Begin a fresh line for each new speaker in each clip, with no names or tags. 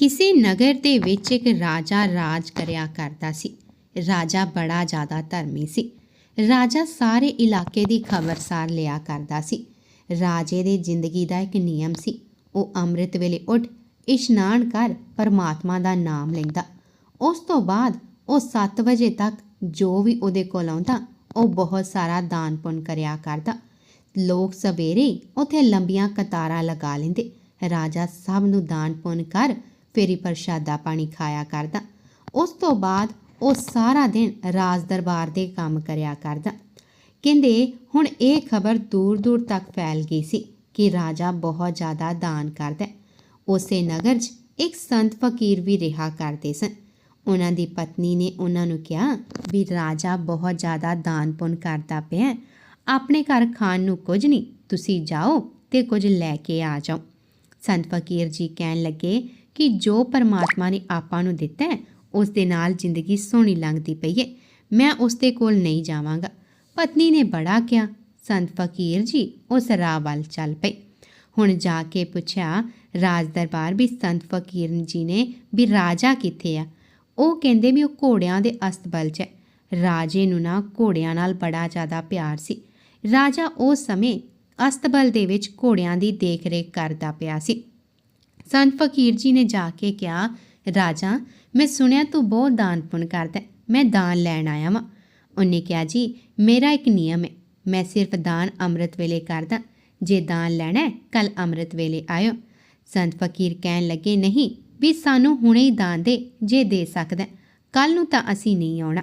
ਕਿਸੇ ਨਗਰ ਦੇ ਵਿੱਚ ਇੱਕ ਰਾਜਾ ਰਾਜ ਕਰਿਆ ਕਰਦਾ ਸੀ। ਰਾਜਾ ਬੜਾ ਜ਼ਿਆਦਾ ਧਰਮੀ ਸੀ। ਰਾਜਾ ਸਾਰੇ ਇਲਾਕੇ ਦੀ ਖਬਰਸਾਰ ਲਿਆ ਕਰਦਾ ਸੀ। ਰਾਜੇ ਦੇ ਜ਼ਿੰਦਗੀ ਦਾ ਇੱਕ ਨਿਯਮ ਸੀ। ਉਹ ਅੰਮ੍ਰਿਤ ਵੇਲੇ ਉੱਠ ਇਸ਼ਨਾਨ ਕਰ ਪਰਮਾਤਮਾ ਦਾ ਨਾਮ ਲੈਂਦਾ। ਉਸ ਤੋਂ ਬਾਅਦ ਉਹ 7 ਵਜੇ ਤੱਕ ਜੋ ਵੀ ਉਹਦੇ ਕੋਲ ਆਉਂਦਾ, ਉਹ ਬਹੁਤ ਸਾਰਾ ਦਾਨ ਪੁੰਨ ਕਰਿਆ ਕਰਦਾ। ਲੋਕ ਸਵੇਰੇ ਹੀ ਉੱਥੇ ਲੰਬੀਆਂ ਕਤਾਰਾਂ ਲਗਾ ਲੈਂਦੇ। ਰਾਜਾ ਸਭ ਨੂੰ ਦਾਨ ਪੁੰਨ ਕਰ ਫਿਰ ਪ੍ਰਸ਼ਾਦਾ ਪਾਣੀ ਖਾਇਆ ਕਰਦਾ। ਉਸ ਤੋਂ ਬਾਅਦ ਉਹ ਸਾਰਾ ਦਿਨ ਰਾਜ ਦਰਬਾਰ ਦੇ ਕੰਮ ਕਰਿਆ ਕਰਦਾ। ਕਹਿੰਦੇ, ਹੁਣ ਇਹ ਖਬਰ ਦੂਰ ਦੂਰ ਤੱਕ ਫੈਲ ਗਈ ਸੀ ਕਿ ਰਾਜਾ ਬਹੁਤ ਜ਼ਿਆਦਾ ਦਾਨ ਕਰਦਾ ਉਸੇ ਨਗਰ 'ਚ ਇੱਕ ਸੰਤ ਫਕੀਰ ਵੀ ਰਿਹਾ ਕਰਦੇ ਸਨ। ਉਹਨਾਂ ਦੀ ਪਤਨੀ ਨੇ ਉਹਨਾਂ ਨੂੰ ਕਿਹਾ ਵੀ ਰਾਜਾ ਬਹੁਤ ਜ਼ਿਆਦਾ ਦਾਨ ਪੁੰਨ ਕਰਦਾ ਪਿਆ ਆਪਣੇ ਘਰ ਖਾਣ ਨੂੰ ਕੁਝ ਨਹੀਂ, ਤੁਸੀਂ ਜਾਓ ਤੇ ਕੁਝ ਲੈ ਕੇ ਆ ਜਾਓ। ਸੰਤ ਫਕੀਰ ਜੀ ਕਹਿਣ ਲੱਗੇ ਕਿ ਜੋ ਪਰਮਾਤਮਾ ਨੇ ਆਪਾਂ ਨੂੰ ਦਿੱਤਾ ਹੈ, ਉਸ ਦੇ ਨਾਲ ਜ਼ਿੰਦਗੀ ਸੋਹਣੀ ਲੰਘਦੀ ਪਈ ਹੈ। ਮੈਂ ਉਸ ਦੇ ਕੋਲ ਨਹੀਂ ਜਾਵਾਂਗਾ। ਪਤਨੀ ਨੇ ਬੜਾ ਕਿਹਾ, ਸੰਤ ਫਕੀਰ ਜੀ, ਉਸ ਰਾਹ ਵੱਲ ਚੱਲ ਪਏ। ਹੁਣ ਜਾ ਕੇ ਪੁੱਛਿਆ, ਰਾਜ ਦਰਬਾਰ ਵੀ ਸੰਤ ਫਕੀਰ ਜੀ ਨੇ ਵੀ ਰਾਜਾ ਕਿੱਥੇ ਆ? ਉਹ ਕਹਿੰਦੇ ਵੀ ਉਹ ਘੋੜਿਆਂ ਦੇ ਅਸਤਬਲ 'ਚ ਹੈ। ਰਾਜੇ ਨੂੰ ਨਾ ਘੋੜਿਆਂ ਨਾਲ ਬੜਾ ਜ਼ਿਆਦਾ ਪਿਆਰ ਸੀ। ਰਾਜਾ ਉਸ ਸਮੇਂ ਅਸਤਬਲ ਦੇ ਵਿੱਚ ਘੋੜਿਆਂ ਦੀ ਦੇਖ-ਰੇਖ ਕਰਦਾ ਪਿਆ ਸੀ। ਸੰਤ ਫਕੀਰ ਜੀ ਨੇ ਜਾ ਕੇ ਕਿਹਾ, ਰਾਜਾ, ਮੈਂ ਸੁਣਿਆ ਤੂੰ ਬਹੁਤ ਦਾਨ ਪੁੰਨ ਕਰਦਾ ਮੈਂ ਦਾਨ ਲੈਣ ਆਇਆ ਵਾਂ। ਉਹਨੇ ਕਿਹਾ, ਜੀ, ਮੇਰਾ ਇੱਕ ਨਿਯਮ ਹੈ, ਮੈਂ ਸਿਰਫ ਦਾਨ ਅੰਮ੍ਰਿਤ ਵੇਲੇ ਕਰਦਾ, ਜੇ ਦਾਨ ਲੈਣਾ ਹੈ, ਕੱਲ ਅੰਮ੍ਰਿਤ ਵੇਲੇ ਆਇਓ। ਸੰਤ ਫਕੀਰ ਕਹਿਣ ਲੱਗੇ, ਨਹੀਂ, ਵੀ ਸਾਨੂੰ ਹੁਣੇ ਹੀ ਦਾਨ ਦੇ, ਜੇ ਦੇ ਸਕਦਾ ਕੱਲ ਨੂੰ ਤਾਂ ਅਸੀਂ ਨਹੀਂ ਆਉਣਾ।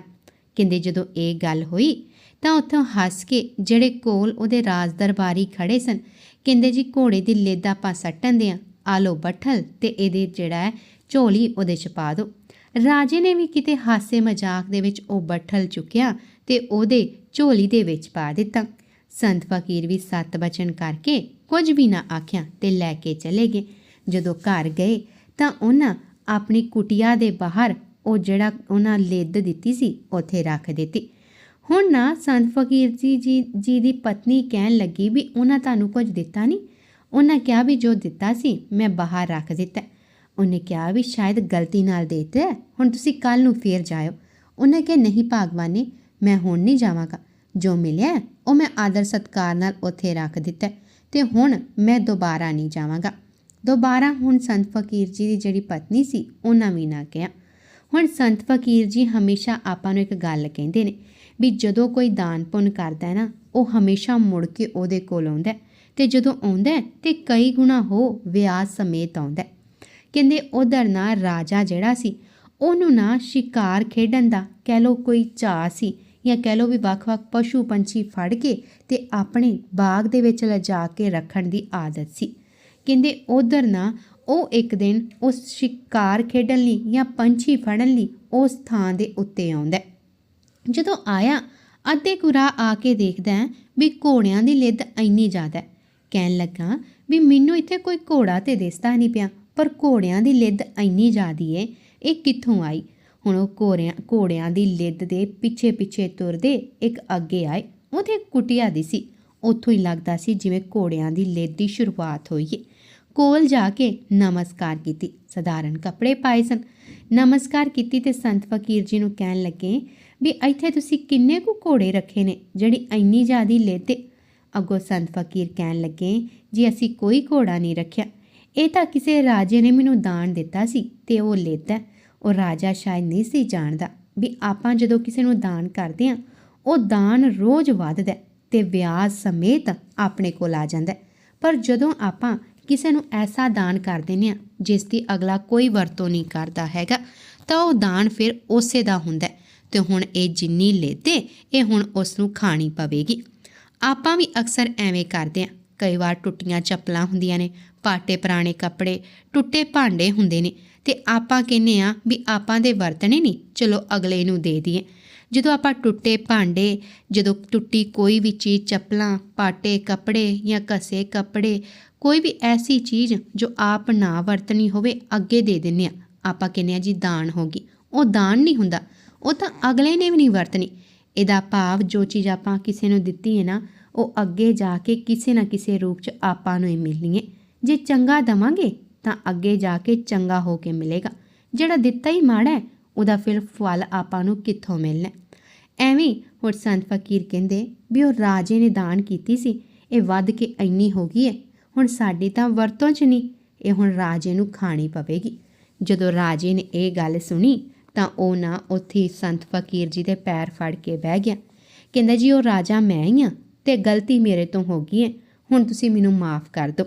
ਕਹਿੰਦੇ ਜਦੋਂ ਇਹ ਗੱਲ ਹੋਈ, ਤਾਂ ਉੱਥੋਂ ਹੱਸ ਕੇ ਜਿਹੜੇ ਕੋਲ ਉਹਦੇ ਰਾਜ ਦਰਬਾਰੀ ਖੜੇ ਸਨ, ਕਹਿੰਦੇ, ਜੀ, ਘੋੜੇ ਦੀ ਲਿੱਦ ਆਪਾਂ ਸੱਟਣ ਦੇ ਆ ਆ ਲੋ ਬੱਠਲ ਤੇ ਇਹਦੇ ਜਿਹੜਾ ਹੈ ਝੋਲੀ ਉਹਦੇ ਚ ਪਾ ਦਿਓ ਰਾਜੇ ਨੇ ਵੀ ਕਿਤੇ ਹਾਸੇ ਮਜ਼ਾਕ ਦੇ ਵਿੱਚ ਉਹ ਬੱਠਲ ਚੁੱਕਿਆ ਤੇ ਉਹਦੇ ਝੋਲੀ ਦੇ ਵਿੱਚ ਪਾ ਦਿੱਤਾ। ਸੰਤ ਫਕੀਰ ਵੀ ਸੱਤ ਬਚਨ ਕਰਕੇ ਕੁਝ ਵੀ ਨਾ ਆਖਿਆ ਤੇ ਲੈ ਕੇ ਚਲੇ ਗਏ। ਜਦੋਂ ਘਰ ਗਏ ਤਾਂ ਉਹਨਾਂ ਆਪਣੀ ਕੁਟਿਆ ਦੇ ਬਾਹਰ ਉਹ ਜਿਹੜਾ ਉਹਨਾਂ ਲਿੱਦ ਦਿੱਤੀ ਸੀ ਉੱਥੇ ਰੱਖ ਦਿੱਤੀ। ਹੁਣ ਨਾ ਸੰਤ ਫਕੀਰ ਜੀ ਜੀ ਜੀ ਦੀ ਪਤਨੀ ਕਹਿਣ ਲੱਗੀ ਵੀ ਉਹਨਾਂ ਤੁਹਾਨੂੰ ਕੁਝ ਦਿੱਤਾ ਨਹੀਂ ਉਹਨਾਂ ਕਿਹਾ ਵੀ ਜੋ ਦਿੱਤਾ ਸੀ ਮੈਂ ਬਾਹਰ ਰੱਖ ਦਿੱਤਾ। ਉਹਨੇ ਕਿਹਾ ਵੀ ਸ਼ਾਇਦ ਗਲਤੀ ਨਾਲ ਦੇ ਦਿੱਤਾ ਹੁਣ ਤੁਸੀਂ ਕੱਲ ਨੂੰ ਫੇਰ ਜਾਇਓ। ਉਹਨੇ ਕਿਹਾ, ਨਹੀਂ ਭਾਗਵਾਨੇ, ਮੈਂ ਹੁਣ ਨਹੀਂ ਜਾਵਾਂਗਾ। ਜੋ ਮਿਲਿਆ ਉਹ ਮੈਂ ਆਦਰ ਸਤਕਾਰ ਨਾਲ ਉੱਥੇ ਰੱਖ ਦਿੱਤਾ ਹੈ ਤੇ ਹੁਣ ਮੈਂ ਦੁਬਾਰਾ ਨਹੀਂ ਜਾਵਾਂਗਾ। ਦੁਬਾਰਾ ਹੁਣ ਸੰਤ ਫਕੀਰ ਜੀ ਦੀ ਜਿਹੜੀ ਪਤਨੀ ਸੀ, ਉਹਨਾਂ ਵੀ ਨਾ ਕਿਹਾ। ਹੁਣ ਸੰਤ ਫਕੀਰ ਜੀ ਹਮੇਸ਼ਾ ਆਪਾਂ ਨੂੰ ਇੱਕ ਗੱਲ ਕਹਿੰਦੇ ਨੇ ਵੀ ਜਦੋਂ ਕੋਈ ਦਾਨ ਪੁੰਨ ਕਰਦਾ ਹੈ ਨਾ, ਉਹ ਹਮੇਸ਼ਾ ਮੁੜ ਕੇ ਉਹਦੇ ਕੋਲ ਆਉਂਦਾ ਹੈ। ਤੇ ਜਦੋਂ ਆਉਂਦਾ ਹੈ ਤੇ ਕਈ ਗੁਣਾ ਹੋ ਵਿਆਜ ਸਮੇਤ ਆਉਂਦਾ ਕਹਿੰਦੇ ਉਧਰ ਨਾ ਰਾਜਾ ਜਿਹੜਾ ਸੀ, ਉਹਨੂੰ ਨਾ ਸ਼ਿਕਾਰ ਖੇਡਣ ਦਾ, ਕਹਿ ਲੋ ਕੋਈ ਚਾਅ ਸੀ ਜਾਂ ਕਹਿ ਲੋ ਵੀ ਵੱਖ-ਵੱਖ ਪਸ਼ੂ ਪੰਛੀ ਫੜ ਕੇ ਤੇ ਆਪਣੇ ਬਾਗ ਦੇ ਵਿੱਚ ਲਿਜਾ ਕੇ ਰੱਖਣ ਦੀ ਆਦਤ ਸੀ। ਕਹਿੰਦੇ ਉਧਰ ਨਾ ਉਹ ਇੱਕ ਦਿਨ ਉਸ ਸ਼ਿਕਾਰ ਖੇਡਣ ਲਈ ਜਾਂ ਪੰਛੀ ਫੜਨ ਲਈ ਉਸ ਥਾਂ ਦੇ ਉੱਤੇ ਆਉਂਦਾ ਜਦੋਂ ਆਇਆ, ਅੱਧੇ ਕੁਰਾ ਆ ਕੇ ਦੇਖਦਾ ਵੀ ਘੋੜਿਆਂ ਦੀ ਲਿੱਦ ਇੰਨੀ ਜ਼ਿਆਦਾ ਹੈ। ਕਹਿਣ ਲੱਗਾ, ਵੀ ਮੈਨੂੰ ਇੱਥੇ ਕੋਈ ਘੋੜਾ ਤੇ ਦਿਸਦਾ ਨਹੀਂ ਪਿਆ, ਪਰ ਘੋੜਿਆਂ ਦੀ ਲਿੱਦ ਇੰਨੀ ਜ਼ਿਆਦੀ ਏ, ਇਹ ਕਿੱਥੋਂ ਆਈ? ਹੁਣ ਉਹ ਘੋੜਿਆਂ ਘੋੜਿਆਂ ਦੀ ਲਿੱਦ ਦੇ ਪਿੱਛੇ ਪਿੱਛੇ ਤੁਰਦੇ ਇੱਕ ਅੱਗੇ ਆਏ। ਉਹਦੇ ਕੁਟਿਆ ਦੀ ਸੀ। ਉੱਥੋਂ ਹੀ ਲੱਗਦਾ ਸੀ ਜਿਵੇਂ ਘੋੜਿਆਂ ਦੀ ਲਿੱਦ ਦੀ ਸ਼ੁਰੂਆਤ ਹੋਈ ਏ। ਕੋਲ ਜਾ ਕੇ ਨਮਸਕਾਰ ਕੀਤੀ। ਸਧਾਰਨ ਕੱਪੜੇ ਪਾਏ ਸਨ। ਨਮਸਕਾਰ ਕੀਤੀ ਤੇ ਸੰਤ ਫਕੀਰ ਜੀ ਨੂੰ ਕਹਿਣ ਲੱਗੇ, ਵੀ ਇੱਥੇ ਤੁਸੀਂ ਕਿੰਨੇ ਕੁ ਘੋੜੇ ਰੱਖੇ ਨੇ, ਜਿਹੜੀ ਇੰਨੀ ਜ਼ਿਆਦੀ ਲਿੱਦ ਅੱਗੋਂ ਸੰਤ ਫਕੀਰ ਕਹਿਣ ਲੱਗੇ, ਜੀ ਅਸੀਂ ਕੋਈ ਘੋੜਾ ਨਹੀਂ ਰੱਖਿਆ, ਇਹ ਤਾਂ ਕਿਸੇ ਰਾਜੇ ਨੇ ਮੈਨੂੰ ਦਾਨ ਦਿੱਤਾ ਸੀ ਤੇ ਉਹ ਲੇਤਾ ਉਹ ਰਾਜਾ ਸ਼ਾਇਦ ਨਹੀਂ ਸੀ ਜਾਣਦਾ ਵੀ ਆਪਾਂ ਜਦੋਂ ਕਿਸੇ ਨੂੰ ਦਾਨ ਕਰਦੇ ਹਾਂ, ਉਹ ਦਾਨ ਰੋਜ਼ ਵੱਧਦਾ ਹੈ ਤੇ ਵਿਆਜ ਸਮੇਤ ਆਪਣੇ ਕੋਲ ਆ ਜਾਂਦਾ ਪਰ ਜਦੋਂ ਆਪਾਂ ਕਿਸੇ ਨੂੰ ਐਸਾ ਦਾਨ ਕਰ ਦਿੰਦੇ ਹਾਂ, ਜਿਸ ਦੀ ਅਗਲਾ ਕੋਈ ਵਰਤੋਂ ਨਹੀਂ ਕਰਦਾ ਹੈਗਾ, ਤਾਂ ਉਹ ਦਾਨ ਫਿਰ ਉਸੇ ਦਾ ਹੁੰਦਾ ਹੈ ਤੇ ਹੁਣ ਇਹ ਜਿੰਨੀ ਲੈਤੇ, ਇਹ ਹੁਣ ਉਸ ਨੂੰ ਖਾਣੀ ਪਵੇਗੀ। ਆਪਾਂ ਵੀ ਅਕਸਰ ਐਵੇਂ ਕਰਦੇ ਹਾਂ। ਕਈ ਵਾਰ ਟੁੱਟੀਆਂ ਚੱਪਲਾਂ ਹੁੰਦੀਆਂ ਨੇ, ਪਾਟੇ ਪੁਰਾਣੇ ਕੱਪੜੇ, ਟੁੱਟੇ ਭਾਂਡੇ ਹੁੰਦੇ ਨੇ ਤੇ ਆਪਾਂ ਕਹਿੰਨੇ ਆ ਵੀ ਆਪਾਂ ਦੇ ਵਰਤਣੇ ਨਹੀਂ, ਚਲੋ ਅਗਲੇ ਨੂੰ ਦੇ ਦਈਏ। ਜਦੋਂ ਆਪਾਂ ਟੁੱਟੇ ਭਾਂਡੇ, ਜਦੋਂ ਟੁੱਟੀ ਕੋਈ ਵੀ ਚੀਜ਼, ਚੱਪਲਾਂ, ਪਾਟੇ ਕੱਪੜੇ ਜਾਂ ਘਸੇ ਕੱਪੜੇ, ਕੋਈ ਵੀ ਐਸੀ ਚੀਜ਼ ਜੋ ਆਪ ਨਾ ਵਰਤਣੀ ਹੋਵੇ, ਅੱਗੇ ਦੇ ਦਿੰਨੇ ਆ ਆਪਾਂ ਕਹਿੰਨੇ ਆ ਜੀ, ਦਾਨ ਹੋ ਗਈ। ਉਹ ਦਾਨ ਨਹੀਂ ਹੁੰਦਾ। ਉਹ ਤਾਂ ਅਗਲੇ ਨੇ ਵੀ ਨਹੀਂ ਵਰਤਣੀ। ਇਹਦਾ ਭਾਵ ਜੋ ਚੀਜ਼ ਆਪਾਂ ਕਿਸੇ ਨੂੰ ਦਿੱਤੀ ਹੈ ਨਾ, ਉਹ ਅੱਗੇ ਜਾ ਕੇ ਕਿਸੇ ਨਾ ਕਿਸੇ ਰੂਪ 'ਚ ਆਪਾਂ ਨੂੰ ਹੀ ਮਿਲਣੀ ਹੈ। ਜੇ ਚੰਗਾ ਦਵਾਂਗੇ, ਤਾਂ ਅੱਗੇ ਜਾ ਕੇ ਚੰਗਾ ਹੋ ਕੇ ਮਿਲੇਗਾ। ਜਿਹੜਾ ਦਿੱਤਾ ਹੀ ਮਾੜਾ ਹੈ, ਉਹਦਾ ਫਿਰ ਫਲ ਆਪਾਂ ਨੂੰ ਕਿੱਥੋਂ ਮਿਲਣਾ ਐਵੇਂ ਹੋਰ ਸੰਤ ਫਕੀਰ ਕਹਿੰਦੇ ਵੀ ਉਹ ਰਾਜੇ ਨੇ ਦਾਨ ਕੀਤੀ ਸੀ, ਇਹ ਵੱਧ ਕੇ ਇੰਨੀ ਹੋ ਗਈ ਹੈ। ਹੁਣ ਸਾਡੀ ਤਾਂ ਵਰਤੋਂ 'ਚ ਨਹੀਂ, ਇਹ ਹੁਣ ਰਾਜੇ ਨੂੰ ਖਾਣੀ ਪਵੇਗੀ। ਜਦੋਂ ਰਾਜੇ ਨੇ ਇਹ ਗੱਲ ਸੁਣੀ ਤਾਂ ਉਹ ਨਾ ਉੱਥੇ ਹੀ ਸੰਤ ਫਕੀਰ ਜੀ ਦੇ ਪੈਰ ਫੜ ਕੇ ਬਹਿ ਗਿਆ। ਕਹਿੰਦਾ, ਜੀ, ਉਹ ਰਾਜਾ ਮੈਂ ਹੀ ਆ ਤੇ ਗਲਤੀ ਮੇਰੇ ਤੋਂ ਹੋ ਗਈ ਹੈ। ਹੁਣ ਤੁਸੀਂ ਮੈਨੂੰ ਮਾਫ ਕਰ ਦਿਓ।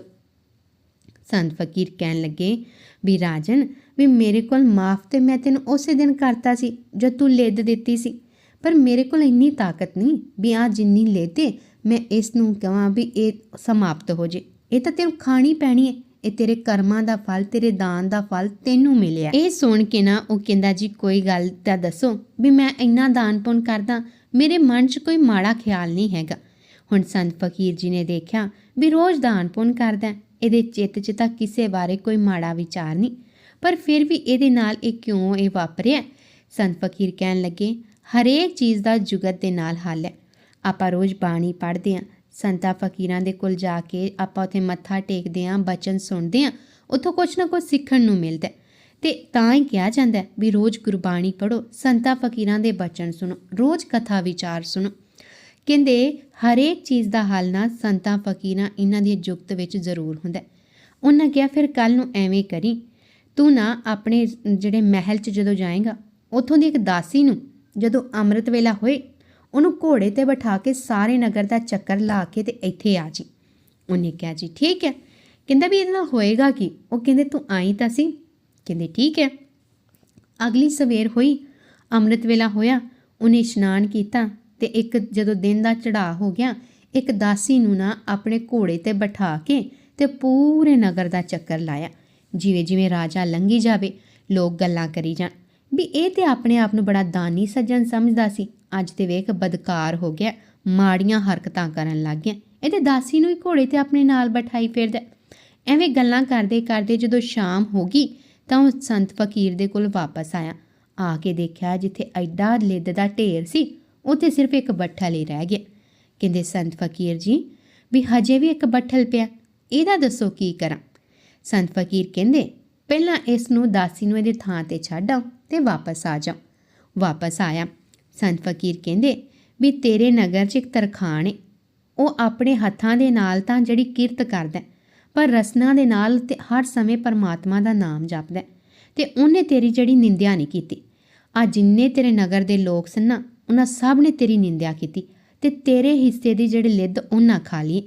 ਸੰਤ ਫਕੀਰ ਕਹਿਣ ਲੱਗੇ, ਵੀ ਰਾਜਨ, ਵੀ ਮੇਰੇ ਕੋਲ ਮਾਫ ਤੇ ਮੈਂ ਤੈਨੂੰ ਉਸੇ ਦਿਨ ਕਰਤਾ ਸੀ ਜਦ ਤੂੰ ਲਿੱਦ ਦਿੱਤੀ ਸੀ। ਪਰ ਮੇਰੇ ਕੋਲ ਇੰਨੀ ਤਾਕਤ ਨਹੀਂ ਵੀ ਆ ਜਿੰਨੀ ਲੈਤੇ, ਮੈਂ ਇਸ ਨੂੰ ਕਹਾਂ ਵੀ ਇਹ ਸਮਾਪਤ ਹੋ ਜੇ। ਇਹ ਤਾਂ ਤੈਨੂੰ ਖਾਣੀ ਪੈਣੀ ਹੈ। ਇਹ ਤੇਰੇ ਕਰਮਾਂ ਦਾ ਫਲ, ਤੇਰੇ ਦਾਨ ਦਾ ਫਲ ਤੈਨੂੰ ਮਿਲਿਆ। ਇਹ ਸੁਣ ਕੇ ਨਾ ਉਹ ਕਹਿੰਦਾ, ਜੀ, ਕੋਈ ਗੱਲ ਤਾਂ ਦੱਸੋ ਵੀ ਮੈਂ ਇੰਨਾ ਦਾਨ ਪੁੰਨ ਕਰਦਾ, ਮੇਰੇ ਮਨ 'ਚ ਕੋਈ ਮਾੜਾ ਖਿਆਲ ਨਹੀਂ ਹੈਗਾ। ਹੁਣ ਸੰਤ ਫਕੀਰ ਜੀ ਨੇ ਦੇਖਿਆ ਵੀ ਰੋਜ਼ ਦਾਨ ਪੁੰਨ ਕਰਦਾ ਇਹਦੇ ਚਿੱਤ 'ਚ ਤਾਂ ਕਿਸੇ ਬਾਰੇ ਕੋਈ ਮਾੜਾ ਵਿਚਾਰ ਨਹੀਂ। ਪਰ ਫਿਰ ਵੀ ਇਹਦੇ ਨਾਲ ਇਹ ਕਿਉਂ ਇਹ ਵਾਪਰਿਆ? ਸੰਤ ਫਕੀਰ ਕਹਿਣ ਲੱਗੇ, ਹਰੇਕ ਚੀਜ਼ ਦਾ ਜੁਗਤ ਦੇ ਨਾਲ ਹੱਲ ਹੈ। ਆਪਾਂ ਰੋਜ਼ ਬਾਣੀ ਪੜ੍ਹਦੇ ਹਾਂ ਸੰਤਾਂ ਫਕੀਰਾਂ ਦੇ ਕੋਲ ਜਾ ਕੇ ਆਪਾਂ ਉੱਥੇ ਮੱਥਾ ਟੇਕਦੇ ਹਾਂ ਬਚਨ ਸੁਣਦੇ ਹਾਂ ਉੱਥੋਂ ਕੁਝ ਨਾ ਕੁਝ ਸਿੱਖਣ ਨੂੰ ਮਿਲਦਾ ਹੈ। ਤੇ ਤਾਂ ਹੀ ਕਿਹਾ ਜਾਂਦਾ ਵੀ ਰੋਜ਼ ਗੁਰਬਾਣੀ ਪੜੋ ਸੰਤਾਂ ਫਕੀਰਾਂ ਦੇ ਬਚਨ ਸੁਣੋ, ਰੋਜ਼ ਕਥਾ ਵਿਚਾਰ ਸੁਣੋ ਕਹਿੰਦੇ, ਹਰੇਕ ਚੀਜ਼ ਦਾ ਹੱਲ ਨਾ ਸੰਤਾਂ ਫਕੀਰਾਂ ਇਹਨਾਂ ਦੀ ਜੁਗਤ ਵਿੱਚ ਜ਼ਰੂਰ ਹੁੰਦਾ ਉਹਨਾਂ ਕਿਹਾ, ਫਿਰ ਕੱਲ ਨੂੰ ਐਵੇਂ ਕਰੀ, ਤੂੰ ਨਾ ਆਪਣੇ ਜਿਹੜੇ ਮਹਿਲ 'ਚ ਜਦੋਂ ਜਾਏਗਾ, ਉੱਥੋਂ ਦੀ ਇੱਕ ਦਾਸੀ ਨੂੰ ਜਦੋਂ ਅੰਮ੍ਰਿਤ ਵੇਲਾ ਹੋਏ ਉਹਨੂੰ ਘੋੜੇ ਤੇ ਬਿਠਾ ਕੇ ਸਾਰੇ ਨਗਰ ਦਾ ਚੱਕਰ ਲਾ ਕੇ ਤੇ ਇੱਥੇ ਆ ਜੀ। ਉਹਨੇ ਕਿਹਾ, ਜੀ, ਠੀਕ ਹੈ। ਕਹਿੰਦਾ ਵੀ ਇਹਦੇ ਨਾਲ ਹੋਏਗਾ ਕੀ? ਉਹ ਕਹਿੰਦੇ, ਤੂੰ ਆਈ ਤਾਂ ਸੀ। ਕਹਿੰਦੇ, ਠੀਕ ਹੈ। ਅਗਲੀ ਸਵੇਰ ਹੋਈ, ਅੰਮ੍ਰਿਤ ਵੇਲਾ ਹੋਇਆ, ਉਹਨੇ ਇਸ਼ਨਾਨ ਕੀਤਾ ਤੇ ਇੱਕ ਜਦੋਂ ਦਿਨ ਦਾ ਚੜਾਅ ਹੋ ਗਿਆ, ਇੱਕ ਦਾਸੀ ਨੂੰ ਨਾ ਆਪਣੇ ਘੋੜੇ ਤੇ ਬਿਠਾ ਕੇ ਤੇ ਪੂਰੇ ਨਗਰ ਦਾ ਚੱਕਰ ਲਾਇਆ। ਜਿਵੇਂ ਜਿਵੇਂ ਰਾਜਾ ਲੰਘੀ ਜਾਵੇ, ਲੋਕ ਗੱਲਾਂ ਕਰੀ ਜਾਣ। ਵੀ ਇਹ ਤੇ ਆਪਣੇ ਆਪ ਨੂੰ ਬੜਾ ਦਾਨੀ ਸੱਜਣ ਸਮਝਦਾ ਸੀ। ਅੱਜ ਤੇ ਵੇਖ ਬਦਕਾਰ ਹੋ ਗਿਆ, ਮਾੜੀਆਂ ਹਰਕਤਾਂ ਕਰਨ ਲੱਗ ਗਿਆ। ਇਹਦੇ ਦਾਸੀ ਨੂੰ ਹੀ ਘੋੜੇ ਤੇ ਆਪਣੇ ਨਾਲ ਬਿਠਾਈ ਫਿਰਦਾ ਐਵੇਂ ਗੱਲਾਂ ਕਰਦੇ ਕਰਦੇ ਜਦੋਂ ਸ਼ਾਮ ਹੋ ਗਈ, ਤਾਂ ਉਹ ਸੰਤ ਫਕੀਰ ਦੇ ਕੋਲ ਵਾਪਸ ਆਇਆ। ਆ ਕੇ ਦੇਖਿਆ ਜਿੱਥੇ ਐਡਾ ਲਿੱਦ ਦਾ ਢੇਰ ਸੀ ਉੱਥੇ ਸਿਰਫ ਇੱਕ ਬੱਠਲ ਹੀ ਰਹਿ ਗਿਆ। ਕਹਿੰਦੇ, ਸੰਤ ਫਕੀਰ ਜੀ, ਵੀ ਹਜੇ ਵੀ ਇੱਕ ਬੱਠਲ ਪਿਆ, ਇਹਦਾ ਦੱਸੋ ਕੀ ਕਰਾਂ? ਸੰਤ ਫਕੀਰ ਕਹਿੰਦੇ, ਪਹਿਲਾਂ ਇਸ ਨੂੰ ਦਾਸੀ ਨੂੰ ਇਹਦੇ ਥਾਂ ਤੇ ਛੱਡ ਆਓ ਤੇ ਵਾਪਸ ਆ ਜਾਓ। ਵਾਪਸ ਆਇਆ। ਸੰਤ ਫਕੀਰ ਕਹਿੰਦੇ ਵੀ ਤੇਰੇ ਨਗਰ 'ਚ ਇੱਕ ਤਰਖਾਣ ਏ। ਉਹ ਆਪਣੇ ਹੱਥਾਂ ਦੇ ਨਾਲ ਤਾਂ ਜਿਹੜੀ ਕਿਰਤ ਕਰਦਾ ਪਰ ਰਸਨਾ ਦੇ ਨਾਲ ਤੇ ਹਰ ਸਮੇਂ ਪਰਮਾਤਮਾ ਦਾ ਨਾਮ ਜਪਦਾ ਹੈ ਤੇ ਉਹਨੇ ਤੇਰੀ ਜਿਹੜੀ ਨਿੰਦਿਆ ਨਹੀਂ ਕੀਤੀ। ਆ ਜਿੰਨੇ ਤੇਰੇ ਨਗਰ ਦੇ ਲੋਕ ਸਨ ਨਾ, ਉਹਨਾਂ ਸਭ ਨੇ ਤੇਰੀ ਨਿੰਦਿਆ ਕੀਤੀ ਤੇ ਤੇਰੇ ਹਿੱਸੇ ਦੀ ਜਿਹੜੀ ਲਿੱਦ ਉਹਨਾਂ ਖਾ ਲਈ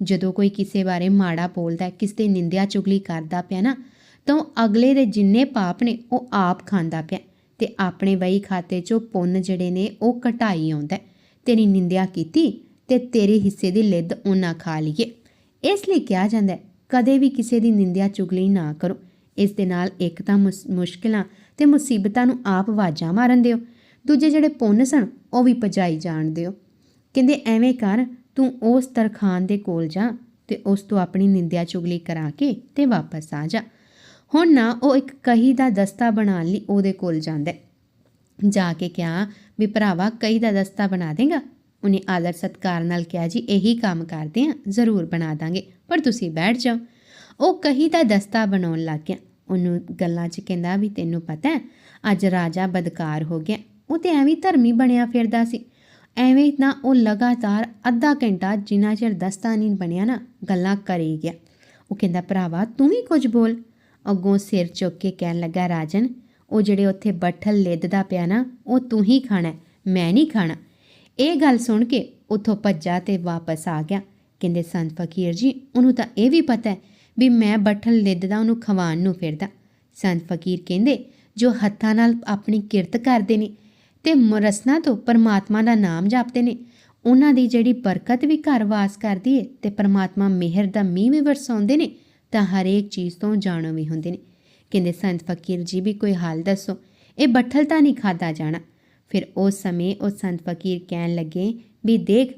ਜਦੋਂ ਕੋਈ ਕਿਸੇ ਬਾਰੇ ਮਾੜਾ ਬੋਲਦਾ ਕਿਸੇ ਦੀ ਨਿੰਦਿਆ ਚੁਗਲੀ ਕਰਦਾ ਪਿਆ ਨਾ, ਤਾਂ ਉਹ ਅਗਲੇ ਦੇ ਜਿੰਨੇ ਪਾਪ ਨੇ, ਉਹ ਆਪ ਖਾਂਦਾ ਪਿਆ। ਤੇ ਆਪਣੇ ਵਹੀ ਖਾਤੇ 'ਚੋਂ ਪੁੰਨ ਜਿਹੜੇ ਨੇ ਉਹ ਘਟਾਈ ਆਉਂਦਾ ਤੇਰੀ ਨਿੰਦਿਆ ਕੀਤੀ ਤੇ ਤੇਰੇ ਹਿੱਸੇ ਦੀ ਲਿੱਦ ਉਹਨਾਂ ਖਾ ਲਈਏ। ਇਸ ਲਈ ਕਿਹਾ ਜਾਂਦਾ ਕਦੇ ਵੀ ਕਿਸੇ ਦੀ ਨਿੰਦਿਆ ਚੁਗਲੀ ਨਾ ਕਰੋ। ਇਸ ਦੇ ਨਾਲ ਇੱਕ ਤਾਂ ਮੁਸ- ਮੁਸ਼ਕਿਲਾਂ ਤੇ ਮੁਸੀਬਤਾਂ ਨੂੰ ਆਪ ਵਾਜਾਂ ਮਾਰਨ ਦਿਓ। ਦੂਜੇ ਜਿਹੜੇ ਪੁੰਨ ਸਨ, ਉਹ ਵੀ ਪਜਾਈ ਜਾਣ ਦਿਓ। ਕਹਿੰਦੇ, ਐਵੇਂ ਕਰ, ਤੂੰ ਉਸ ਤਰਖਾਨ ਦੇ ਕੋਲ ਜਾ ਤੇ ਉਸ ਤੋਂ ਆਪਣੀ ਨਿੰਦਿਆ ਚੁਗਲੀ ਕਰਾ ਕੇ ਤੇ ਵਾਪਸ ਆ ਜਾ। ਹੁਣ ਨਾ ਉਹ ਇੱਕ ਕਹੀ ਦਾ ਦਸਤਾ ਬਣਾਉਣ ਲਈ ਉਹਦੇ ਕੋਲ ਜਾਂਦਾ ਜਾ ਕੇ ਕਿਹਾ, ਵੀ ਭਰਾਵਾ, ਕਹੀ ਦਾ ਦਸਤਾ ਬਣਾ ਦੇਗਾ? ਉਹਨੇ ਆਦਰ ਸਤਕਾਰ ਨਾਲ ਕਿਹਾ, ਜੀ, ਇਹੀ ਕੰਮ ਕਰਦੇ ਆ ਜ਼ਰੂਰ ਬਣਾ ਦਾਂਗੇ, ਪਰ ਤੁਸੀਂ ਬੈਠ ਜਾਓ। ਉਹ ਕਹੀ ਦਾ ਦਸਤਾ ਬਣਾਉਣ ਲੱਗ ਗਿਆ। ਉਹਨੂੰ ਗੱਲਾਂ 'ਚ ਕਹਿੰਦਾ ਵੀ, ਤੈਨੂੰ ਪਤਾ ਹੈ, ਅੱਜ ਰਾਜਾ ਬਦਕਾਰ ਹੋ ਗਿਆ। ਉਹ ਤੇ ਐਵੇਂ ਧਰਮੀ ਬਣਿਆ ਫਿਰਦਾ ਸੀ। ਐਵੇਂ ਨਾ ਉਹ ਲਗਾਤਾਰ ਅੱਧਾ ਘੰਟਾ ਜਿੰਨਾ ਚਿਰ ਦਸਤਾ ਨਹੀਂ ਬਣਿਆ ਨਾ, ਗੱਲਾਂ ਕਰੀ ਗਿਆ। ਉਹ ਕਹਿੰਦਾ, ਭਰਾਵਾ, ਤੂੰ ਵੀ ਕੁਝ ਬੋਲ। ਅੱਗੋਂ ਸਿਰ ਚੁੱਕ ਕੇ ਕਹਿਣ ਲੱਗਾ, ਰਾਜਨ, ਉਹ ਜਿਹੜੇ ਉੱਥੇ ਬੱਠਲ ਲਿੱਦਦਾ ਪਿਆ ਨਾ, ਉਹ ਤੂੰ ਹੀ ਖਾਣਾ ਮੈਂ ਨਹੀਂ ਖਾਣਾ। ਇਹ ਗੱਲ ਸੁਣ ਕੇ ਉੱਥੋਂ ਭੱਜਾ ਤੇ ਵਾਪਸ ਆ ਗਿਆ। ਕਹਿੰਦੇ, ਸੰਤ ਫਕੀਰ ਜੀ, ਉਹਨੂੰ ਤਾਂ ਇਹ ਵੀ ਪਤਾ ਹੈ ਵੀ ਮੈਂ ਬੱਠਲ ਲਿੱਦਦਾ, ਉਹਨੂੰ ਖਵਾਉਣ ਨੂੰ ਫਿਰਦਾ। ਸੰਤ ਫਕੀਰ ਕਹਿੰਦੇ, ਜੋ ਹੱਥਾਂ ਨਾਲ ਆਪਣੀ ਕਿਰਤ ਕਰਦੇ ਨੇ ਤੇ ਮਰਸਨਾ ਤੋਂ ਪਰਮਾਤਮਾ ਦਾ ਨਾਮ ਜਪਦੇ ਨੇ, ਉਹਨਾਂ ਦੀ ਜਿਹੜੀ ਬਰਕਤ ਵੀ ਘਰ ਵਾਸ ਕਰਦੀ ਏ ਤੇ ਪਰਮਾਤਮਾ ਮਿਹਰ ਦਾ ਮੀਂਹ ਵੀ ਵਰਸਾਉਂਦੇ ਨੇ ਤਾਂ ਹਰੇਕ ਚੀਜ਼ ਤੋਂ ਜਾਣੂ ਵੀ ਹੁੰਦੇ ਨੇ। ਕਹਿੰਦੇ, ਸੰਤ ਫਕੀਰ ਜੀ, ਵੀ ਕੋਈ ਹਾਲ ਦੱਸੋ। ਇਹ ਬੱਠਲ ਤਾਂ ਨਹੀਂ ਖਾਦਾ ਜਾਣਾ। ਫਿਰ ਉਸ ਸਮੇਂ ਉਹ ਸੰਤ ਫਕੀਰ ਕਹਿਣ ਲੱਗੇ, ਵੀ ਦੇਖ,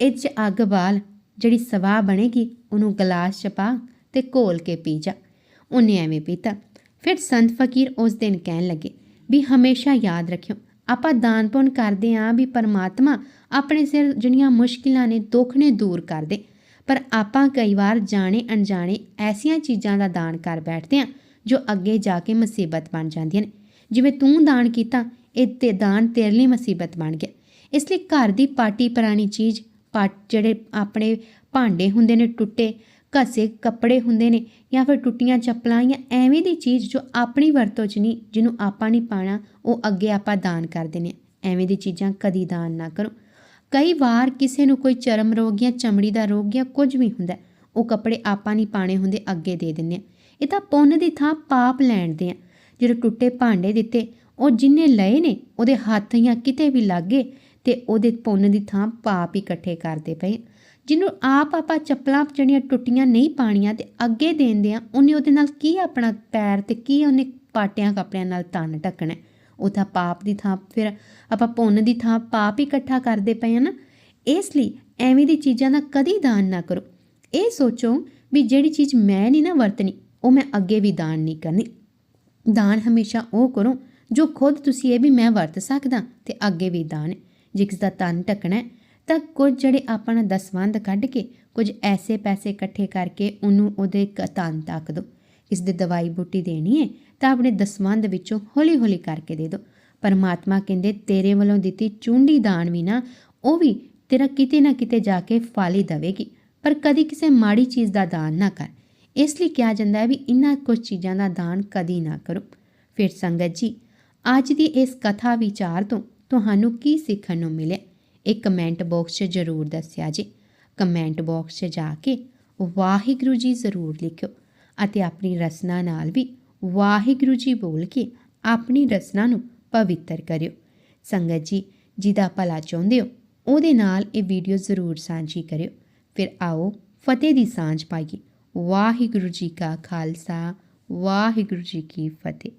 ਇਹ 'ਚ ਅੱਗ ਬਾਲ, ਜਿਹੜੀ ਸਵਾਹ ਬਣੇਗੀ, ਉਹਨੂੰ ਗਲਾਸ 'ਚ ਪਾ ਤੇ ਘੋਲ ਕੇ ਪੀ ਜਾ। ਉਹਨੇ ਐਵੇਂ ਪੀਤਾ। ਫਿਰ ਸੰਤ ਫਕੀਰ ਉਸ ਦਿਨ ਕਹਿਣ ਲੱਗੇ, ਵੀ ਹਮੇਸ਼ਾ ਯਾਦ ਰੱਖਿਓ, ਆਪਾਂ ਦਾਨ ਪੁੰਨ ਕਰਦੇ ਆਂ ਵੀ ਪਰਮਾਤਮਾ ਆਪਣੇ ਸਿਰ ਜਿਹੜੀਆਂ ਮੁਸ਼ਕਿਲਾਂ ਨੇ, ਦੁੱਖ ਨੇ ਦੂਰ ਕਰ ਦੇ। ਪਰ ਆਪਾਂ ਕਈ ਵਾਰ ਜਾਣੇ ਅਣਜਾਣੇ ਐਸੀਆਂ ਚੀਜ਼ਾਂ ਦਾ ਦਾਨ ਕਰ ਬੈਠਦੇ ਹਾਂ, ਜੋ ਅੱਗੇ ਜਾ ਕੇ ਮੁਸੀਬਤ ਬਣ ਜਾਂਦੀਆਂ ਨੇ। ਜਿਵੇਂ ਤੂੰ ਦਾਨ ਕੀਤਾ, ਇਹ ਤੇ ਦਾਨ ਤੇਰੇ ਲਈ ਮੁਸੀਬਤ ਬਣ ਗਿਆ। ਇਸ ਲਈ ਘਰ ਦੀ ਪਾਟੀ ਪੁਰਾਣੀ ਚੀਜ਼, ਪਾ ਜਿਹੜੇ ਆਪਣੇ ਭਾਂਡੇ ਹੁੰਦੇ ਨੇ ਟੁੱਟੇ, ਘਸੇ ਕੱਪੜੇ ਹੁੰਦੇ ਨੇ, ਜਾਂ ਫਿਰ ਟੁੱਟੀਆਂ ਚੱਪਲਾਂ, ਜਾਂ ਐਵੇਂ ਦੀ ਚੀਜ਼ ਜੋ ਆਪਣੀ ਵਰਤੋਂ 'ਚ ਨਹੀਂ, ਜਿਹਨੂੰ ਆਪਾਂ ਨਹੀਂ ਪਾਣਾ ਉਹ ਅੱਗੇ ਆਪਾਂ ਦਾਨ ਕਰ ਦਿੰਦੇ ਹਾਂ। ਐਵੇਂ ਦੀ ਚੀਜ਼ਾਂ ਕਦੀ ਦਾਨ ਨਾ ਕਰੋ। ਕਈ ਵਾਰ ਕਿਸੇ ਨੂੰ ਕੋਈ ਚਰਮ ਰੋਗ ਜਾਂ ਚਮੜੀ ਦਾ ਰੋਗ ਜਾਂ ਕੁਝ ਵੀ ਹੁੰਦਾ ਉਹ ਕੱਪੜੇ ਆਪਾਂ ਨਹੀਂ ਪਾਣੇ ਹੁੰਦੇ, ਅੱਗੇ ਦੇ ਦਿੰਦੇ ਆ ਇਹ ਤਾਂ ਪੁੰਨ ਦੀ ਥਾਂ ਪਾਪ ਲੈਣ ਦੇ ਆ। ਜਿਹੜੇ ਟੁੱਟੇ ਭਾਂਡੇ ਦਿੱਤੇ, ਉਹ ਜਿੰਨੇ ਲਏ ਨੇ, ਉਹਦੇ ਹੱਥ ਜਾਂ ਕਿਤੇ ਵੀ ਲੱਗੇ, ਤੇ ਉਹਦੇ ਪੁੰਨ ਦੀ ਥਾਂ ਪਾਪ ਹੀ ਇਕੱਠੇ ਕਰਦੇ ਪਏ ਜਿਹਨੂੰ ਆਪ ਆਪਾਂ ਚੱਪਲਾਂ ਜਿਹੜੀਆਂ ਟੁੱਟੀਆਂ ਨਹੀਂ ਪਾਣੀਆਂ ਤੇ ਅੱਗੇ ਦੇਂਦੇ ਆ, ਉਹਨੇ ਉਹਦੇ ਨਾਲ ਕੀ ਆਪਣਾ ਪੈਰ ਤੇ ਕੀ ਉਹਨੇ ਪਾਟਿਆਂ ਕੱਪੜਿਆਂ ਨਾਲ ਤਨ ਢੱਕਣਾ ਉਹ ਤਾਂ ਪਾਪ ਦੀ ਥਾਂ, ਫਿਰ ਆਪਾਂ ਪੁੰਨ ਦੀ ਥਾਂ ਪਾਪ ਹੀ ਇਕੱਠਾ ਕਰਦੇ ਪਏ ਆ ਨਾ, ਇਸ ਲਈ ਐਵੇਂ ਦੀ ਚੀਜ਼ਾਂ ਦਾ ਕਦੀ ਦਾਨ ਨਾ ਕਰੋ। ਇਹ ਸੋਚੋ ਵੀ ਜਿਹੜੀ ਚੀਜ਼ ਮੈਂ ਨਹੀਂ ਨਾ ਵਰਤਣੀ, ਉਹ ਮੈਂ ਅੱਗੇ ਵੀ ਦਾਨ ਨਹੀਂ ਕਰਨੀ। ਦਾਨ ਹਮੇਸ਼ਾ ਉਹ ਕਰੋ ਜੋ ਖੁਦ ਤੁਸੀਂ ਇਹ ਵੀ ਮੈਂ ਵਰਤ ਸਕਦਾ ਤੇ ਅੱਗੇ ਵੀ ਦਾਨ ਜੇ ਕਿਸ ਦਾ ਤਨ ਢੱਕਣਾ ਤਾਂ ਕੁਝ ਜਿਹੜੇ ਆਪਣਾ ਦਸਵੰਦ ਕੱਢ ਕੇ ਕੁਝ ਐਸੇ ਪੈਸੇ ਇਕੱਠੇ ਕਰਕੇ ਉਹਨੂੰ ਉਹਦੇ ਕ- ਤਨ ਤੱਕ ਦਿਓ ਕਿਸੇ ਦੇ ਦਵਾਈ ਬੂਟੀ ਦੇਣੀ ਹੈ, ਤਾਂ ਆਪਣੇ ਦਸਵੰਦ ਵਿੱਚੋਂ ਹੌਲੀ ਹੌਲੀ ਕਰਕੇ ਦੇ ਦਿਓ। ਪਰਮਾਤਮਾ ਕਹਿੰਦੇ, ਤੇਰੇ ਵੱਲੋਂ ਦਿੱਤੀ ਚੁੰਡੀ ਦਾਨ ਵੀ ਨਾ, ਉਹ ਵੀ ਤੇਰਾ ਕਿਤੇ ਨਾ ਕਿਤੇ ਜਾ ਕੇ ਫਾਲੀ ਦੇਵੇਗੀ। ਪਰ ਕਦੀ ਕਿਸੇ ਮਾੜੀ ਚੀਜ਼ ਦਾ ਦਾਨ ਨਾ ਕਰ। ਇਸ ਲਈ ਕਿਹਾ ਜਾਂਦਾ ਹੈ ਵੀ ਇਹਨਾਂ ਕੁਝ ਚੀਜ਼ਾਂ ਦਾ ਦਾਨ ਕਦੀ ਨਾ ਕਰੋ। ਫਿਰ ਸੰਗਤ ਜੀ, ਅੱਜ ਦੀ ਇਸ ਕਥਾ ਵਿਚਾਰ ਤੋਂ ਤੁਹਾਨੂੰ ਕੀ ਸਿੱਖਣ ਨੂੰ ਮਿਲਿਆ? ਇਹ ਕਮੈਂਟ ਬਾਕਸ 'ਚ ਜ਼ਰੂਰ ਦੱਸਿਆ ਜੀ। ਕਮੈਂਟ ਬਾਕਸ 'ਚ ਜਾ ਕੇ ਵਾਹਿਗੁਰੂ ਜੀ ਜ਼ਰੂਰ ਲਿਖਿਓ। ਅਤੇ ਆਪਣੀ ਰਸਨਾ ਨਾਲ ਵੀ ਵਾਹਿਗੁਰੂ ਜੀ ਬੋਲ ਕੇ ਆਪਣੀ ਰਸਨਾ ਨੂੰ ਪਵਿੱਤਰ ਕਰਿਓ। ਸੰਗਤ ਜੀ, ਜਿਹਦਾ ਭਲਾ ਚਾਹੁੰਦੇ ਹੋ, ਉਹਦੇ ਨਾਲ ਇਹ ਵੀਡੀਓ ਜ਼ਰੂਰ ਸਾਂਝੀ ਕਰਿਓ। ਫਿਰ ਆਓ ਫਤਿਹ ਦੀ ਸਾਂਝ ਪਾਈਏ। ਵਾਹਿਗੁਰੂ ਜੀ ਕਾ ਖਾਲਸਾ, ਵਾਹਿਗੁਰੂ ਜੀ ਕੀ ਫਤਿਹ।